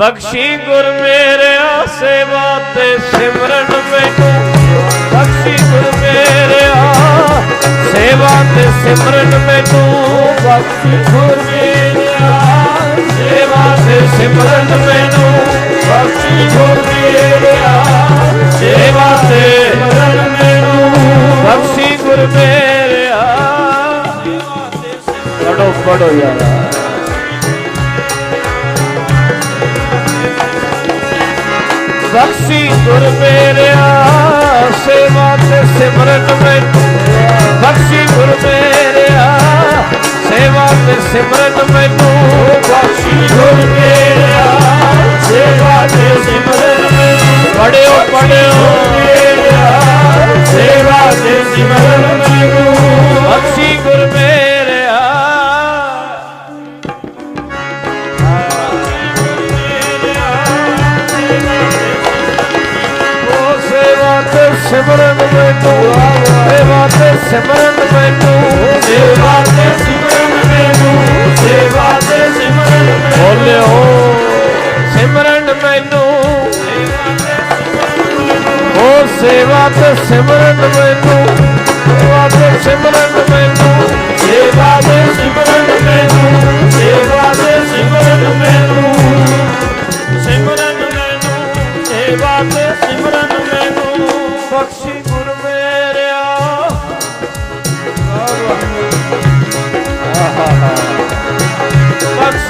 ਬਖਸ਼ੀ ਗੁਰ ਮੇਰੇ ਸੇਵਾ ਤੇ ਸਿਮਰਨ ਮੈਨੂੰ। ਬਖਸ਼ੀ ਗੁਰ ਮੇਰੇ ਸੇਵਾ ਤੇ ਸਿਮਰਨ ਮੈਨੂੰ। ਬਖਸ਼ੀ ਗੁਰ ਮੇਰੇ ਸੇਵਾ ਤੇ ਸਿਮਰਨ ਮੈਨੂੰ। ਬਖਸ਼ੀ ਗੁਰ ਮੇਰੇ ਸੇਵਾ ਤੇ ਸਿਮਰਨ ਮੈਨੂੰ। ਬਖਸ਼ੀ ਗੁਰ ਮੇਰੇ ਪੜੋ ਪੜੋ ਯਾਰਾ। ਰਸੀ ਗੁਰ ਮੇਰਿਆ, ਸੇਵਾ ਤੇ ਸਿਮਰਨ ਵਿੱਚ। ਬਖਸ਼ੀ ਗੁਰ ਮੇਰਿਆ, ਸੇਵਾ ਤੇ ਸਿਮਰਨ ਮੈਨੂੰ। ਬਖਸ਼ੀ ਗੁਰ ਮੇਰਿਆ, ਸੇਵਾ ਤੇ ਸਿਮਰਨ ਮੈਨੂੰ। ਪੜਿਓ ਪੜਿਓ। ਸੇਵਾ ਤੇ ਸਿਮਰਨ ਸਿਮਰਨ ਮੈਨੂੰ ਸੇਵਾ ਤੇ ਸਿਮਰਨ ਮੈਨੂੰ ਸੇਵਾ ਤੇ ਸਿਮਰਨ ਮੈਨੂੰ ਸੇਵਾ ਤੇ ਸਿਮਰਨ ਬੋਲਿਓ, ਸਿਮਰਨ ਮੈਨੂੰ। ਉਹ ਸੇਵਾ ਤੇ ਸਿਮਰਨ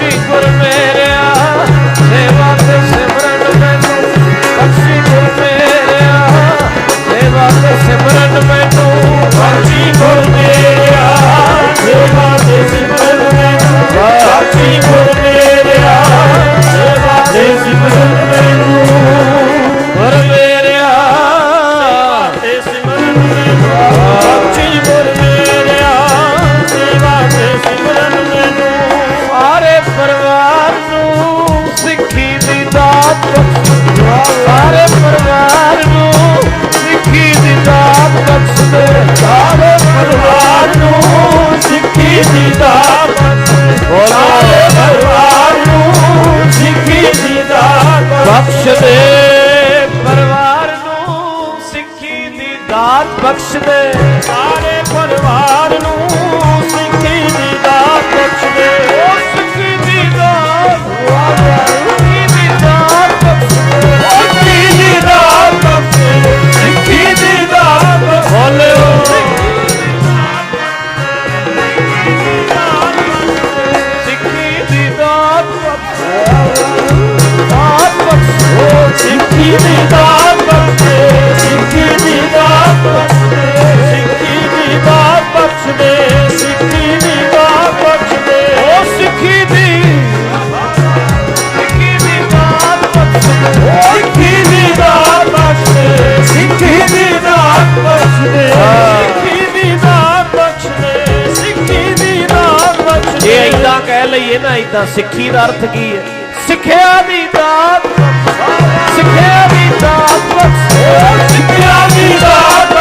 Mexico. ਬਖਸ਼ ਦੇ ਪਰਿਵਾਰ ਨੂੰ ਸਿੱਖੀ ਦੀ ਦਾਤ ਬਖਸ਼ ਦੇ। ਲੈ ਲਈਏ ਨਾ ਇਦਾਂ ਸਿੱਖੀ ਦਾ ਅਰਥ ਕੀ ਹੈ? ਸਿੱਖਿਆ ਦੀ ਦਾਤ, ਸਿੱਖਿਆ ਦੀ ਦਾਤ, ਸਿੱਖਿਆ ਦੀ ਦਾਤ।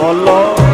Oh Lord.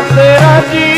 নামে রাজি